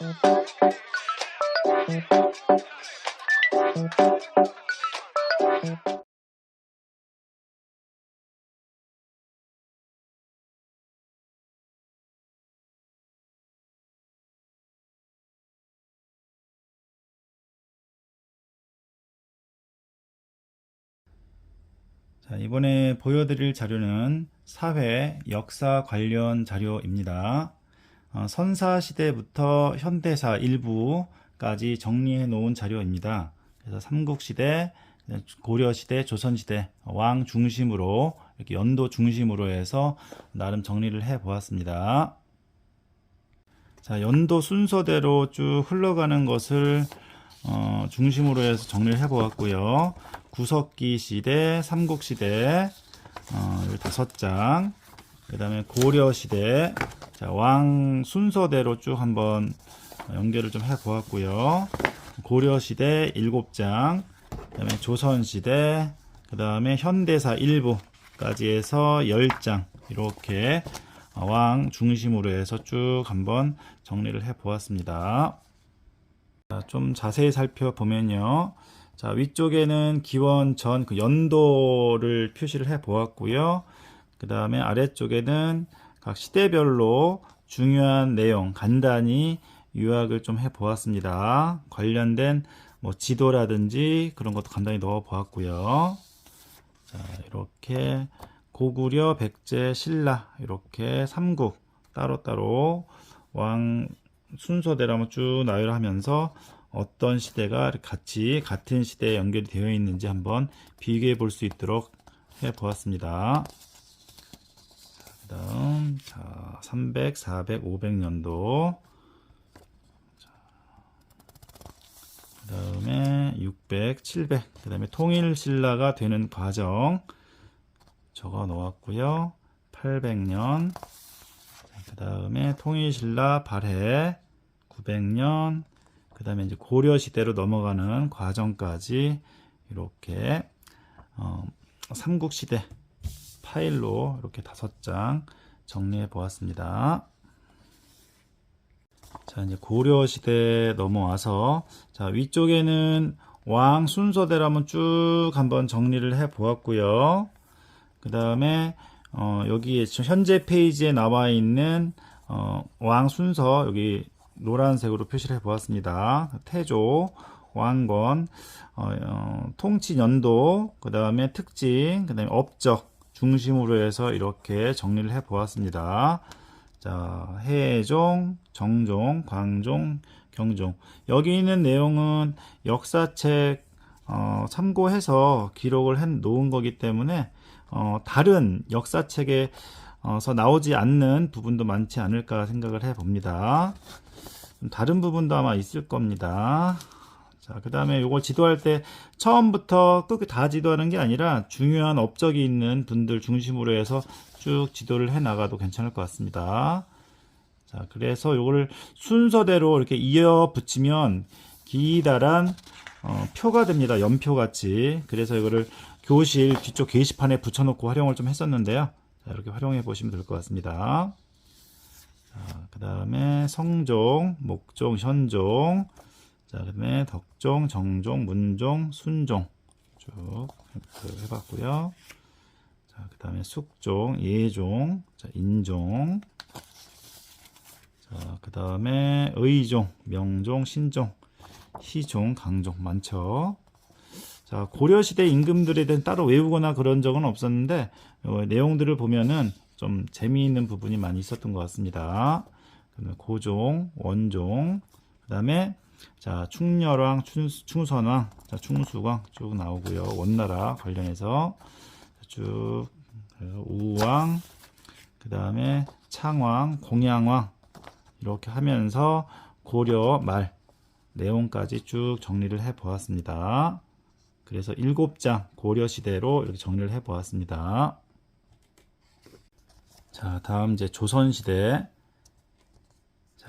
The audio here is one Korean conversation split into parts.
자, 이번에 보여드릴 자료는 사회 역사 관련 자료입니다. 어, 선사 시대부터 현대사 일부까지 정리해 놓은 자료입니다. 그래서 삼국시대, 고려시대, 조선시대, 왕 중심으로 이렇게 연도 중심으로 해서 나름 정리를 해 보았습니다. 자, 연도 순서대로 쭉 흘러가는 것을 어, 중심으로 해서 정리를 해 보았고요. 구석기 시대, 삼국 시대, 어, 요 다섯 장. 그 다음에 고려 시대, 자, 왕 순서대로 쭉 한번 연결을 좀 해 보았고요. 고려 시대 일곱 장, 그 다음에 조선 시대, 그 다음에 현대사 일부까지 해서 열 장. 이렇게 왕 중심으로 해서 쭉 한번 정리를 해 보았습니다. 자, 좀 자세히 살펴보면요. 자, 위쪽에는 기원 전 그 연도를 표시를 해 보았고요. 그 다음에 아래쪽에는 각 시대별로 중요한 내용 간단히 요약을 좀 해 보았습니다. 관련된 뭐 지도라든지 그런 것도 간단히 넣어 보았고요. 자, 이렇게 고구려, 백제, 신라 이렇게 삼국 따로따로 왕 순서대로 한번 쭉 나열하면서 어떤 시대가 같이 같은 시대에 연결이 되어 있는지 한번 비교해 볼 수 있도록 해 보았습니다. 그 다음, 자, 300, 400, 500년도. 그 다음에 600, 700. 그 다음에 통일신라가 되는 과정 적어 놓았고요. 800년. 그 다음에 통일신라 발해 900년. 그 다음에 이제 고려 시대로 넘어가는 과정까지 이렇게 어, 삼국 시대 파일로 이렇게 다섯 장 정리해 보았습니다. 자, 이제 고려 시대 넘어와서 자, 위쪽에는 왕 순서대로 한번 쭉 한번 정리를 해 보았고요. 그 다음에 어, 여기 현재 페이지에 나와 있는 어, 왕 순서 여기 노란색으로 표시를 해 보았습니다. 태조, 왕건, 어, 어, 통치 연도, 그 다음에 특징, 그 다음에 업적 중심으로 해서 이렇게 정리를 해 보았습니다. 자, 해종, 정종, 광종, 경종. 여기 있는 내용은 역사책 어, 참고해서 기록을 해 놓은 거기 때문에 어, 다른 역사책에서 나오지 않는 부분도 많지 않을까 생각을 해 봅니다. 다른 부분도 아마 있을 겁니다. 자, 그 다음에 이걸 지도할 때 처음부터 끝까지 다 지도하는 게 아니라 중요한 업적이 있는 분들 중심으로 해서 쭉 지도를 해 나가도 괜찮을 것 같습니다. 자, 그래서 이거를 순서대로 이렇게 이어 붙이면 기다란 어, 표가 됩니다. 연표 같이. 그래서 이거를 교실 뒤쪽 게시판에 붙여놓고 활용을 좀 했었는데요. 자, 이렇게 활용해 보시면 될 것 같습니다. 자, 그 다음에 성종, 목종, 현종, 자, 그 다음에 덕종, 정종, 문종, 순종 쭉 해봤고요. 자, 그 다음에 숙종, 예종, 자, 인종, 자, 그 다음에 의종, 명종, 신종, 희종, 강종 많죠. 자, 고려시대 임금들에 대한 따로 외우거나 그런 적은 없었는데, 어, 내용들을 보면은 좀 재미있는 부분이 많이 있었던 것 같습니다. 고종, 원종, 그 다음에 자 충렬왕, 충, 선왕 자, 충수왕 쭉 나오고요. 원나라 관련해서 쭉 우왕, 그 다음에 창왕, 공양왕 이렇게 하면서 고려 말 내용까지 쭉 정리를 해 보았습니다. 그래서 일곱 장 고려 시대로 이렇게 정리를 해 보았습니다. 자, 다음 이제 조선 시대.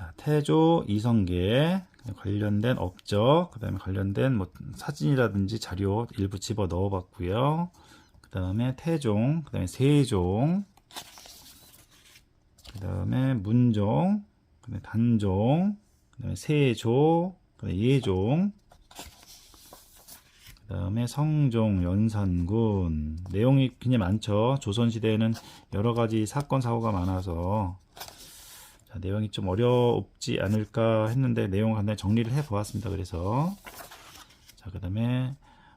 자, 태조 이성계 관련된 업적, 그 다음에 관련된 뭐 사진이라든지 자료 일부 집어 넣어 봤고요. 그 다음에 태종, 그 다음에 세종, 그 다음에 문종, 그 다음에 단종, 그 다음에 세조, 그 다음에 예종, 그 다음에 성종, 연산군 내용이 굉장히 많죠. 조선 시대에는 여러 가지 사건 사고가 많아서 자, 내용이 좀 어렵지 않을까 했는데 내용 간단히 정리를 해 보았습니다. 그래서 자, 그다음에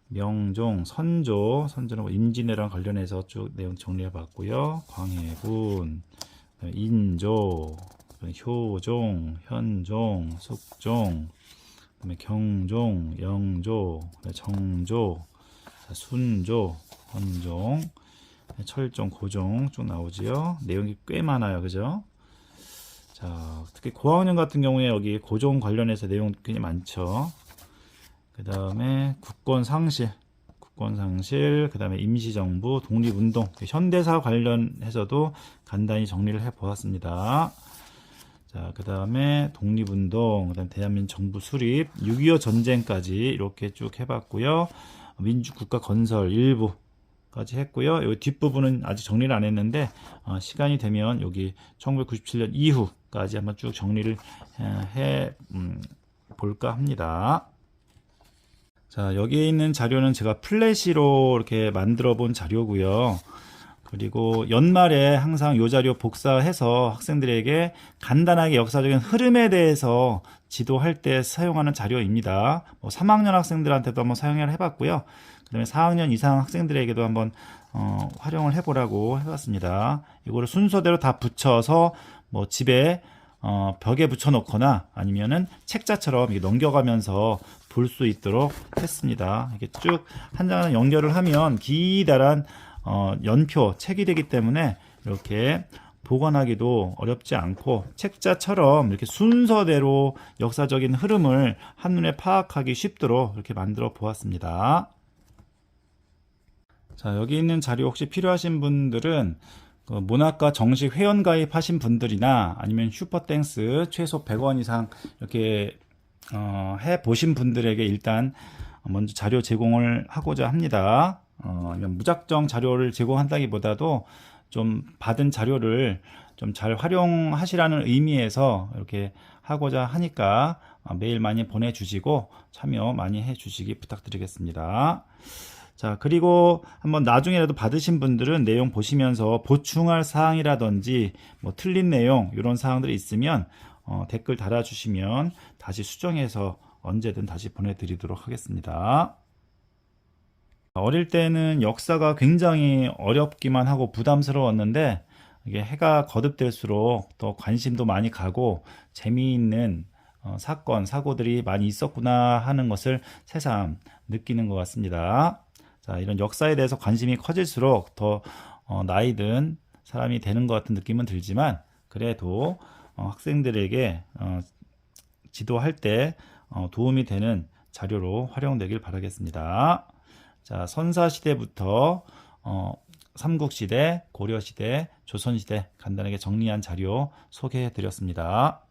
명종, 선조, 선조는 뭐 임진왜랑 관련해서 쭉 내용 정리해 봤고요. 광해군, 인조, 효종, 현종, 숙종, 그다음에 경종, 영조, 정조, 자, 순조, 헌종, 철종, 고종 쭉 나오지요. 내용이 꽤 많아요, 그죠? 자, 특히 고학년 같은 경우에 여기 고종 관련해서 내용 굉장히 많죠. 그 다음에 국권 상실, 국권 상실, 그 다음에 임시정부, 독립운동, 현대사 관련해서도 간단히 정리를 해 보았습니다. 자, 그 다음에 독립운동, 그 다음 대한민국 정부 수립, 6.25 전쟁까지 이렇게 쭉 해봤고요. 민주국가 건설 일부 까지 했고요. 여기 뒷부분은 아직 정리를 안 했는데, 어, 시간이 되면 여기 1997년 이후 까지 한번 쭉 정리를 해, 해, 음, 볼까 합니다. 자, 여기에 있는 자료는 제가 플래시로 이렇게 만들어 본 자료고요. 그리고 연말에 항상 이 자료 복사해서 학생들에게 간단하게 역사적인 흐름에 대해서 지도할 때 사용하는 자료입니다. 뭐 3학년 학생들한테도 한번 사용을 해봤고요. 그 다음에 4학년 이상 학생들에게도 한번 어, 활용을 해보라고 해봤습니다. 이거를 순서대로 다 붙여서 뭐 집에 어, 벽에 붙여놓거나 아니면은 책자처럼 이렇게 넘겨가면서 볼 수 있도록 했습니다. 이게 쭉 한 장을 연결을 하면 기다란 어, 연표 책이 되기 때문에 이렇게 보관하기도 어렵지 않고 책자처럼 이렇게 순서대로 역사적인 흐름을 한눈에 파악하기 쉽도록 이렇게 만들어 보았습니다. 자, 여기 있는 자료 혹시 필요하신 분들은 그 문학과 정식 회원 가입하신 분들이나 아니면 슈퍼땡스 최소 100원 이상 이렇게 어, 해 보신 분들에게 일단 먼저 자료 제공을 하고자 합니다. 어, 무작정 자료를 제공한다기보다도 좀 받은 자료를 좀 잘 활용하시라는 의미에서 이렇게 하고자 하니까 어, 메일 많이 보내주시고 참여 많이 해주시기 부탁드리겠습니다. 자, 그리고 한번 나중에라도 받으신 분들은 내용 보시면서 보충할 사항이라든지 뭐 틀린 내용 이런 사항들이 있으면 어, 댓글 달아주시면 다시 수정해서 언제든 다시 보내드리도록 하겠습니다. 어릴 때는 역사가 굉장히 어렵기만 하고 부담스러웠는데 이게 해가 거듭될수록 더 관심도 많이 가고 재미있는 어, 사건, 사고들이 많이 있었구나 하는 것을 새삼 느끼는 것 같습니다. 자, 이런 역사에 대해서 관심이 커질수록 더 어, 나이든 사람이 되는 것 같은 느낌은 들지만 그래도 어, 학생들에게 어, 지도할 때 어, 도움이 되는 자료로 활용되길 바라겠습니다. 자, 선사시대부터 어, 삼국시대, 고려시대, 조선시대 간단하게 정리한 자료 소개해 드렸습니다.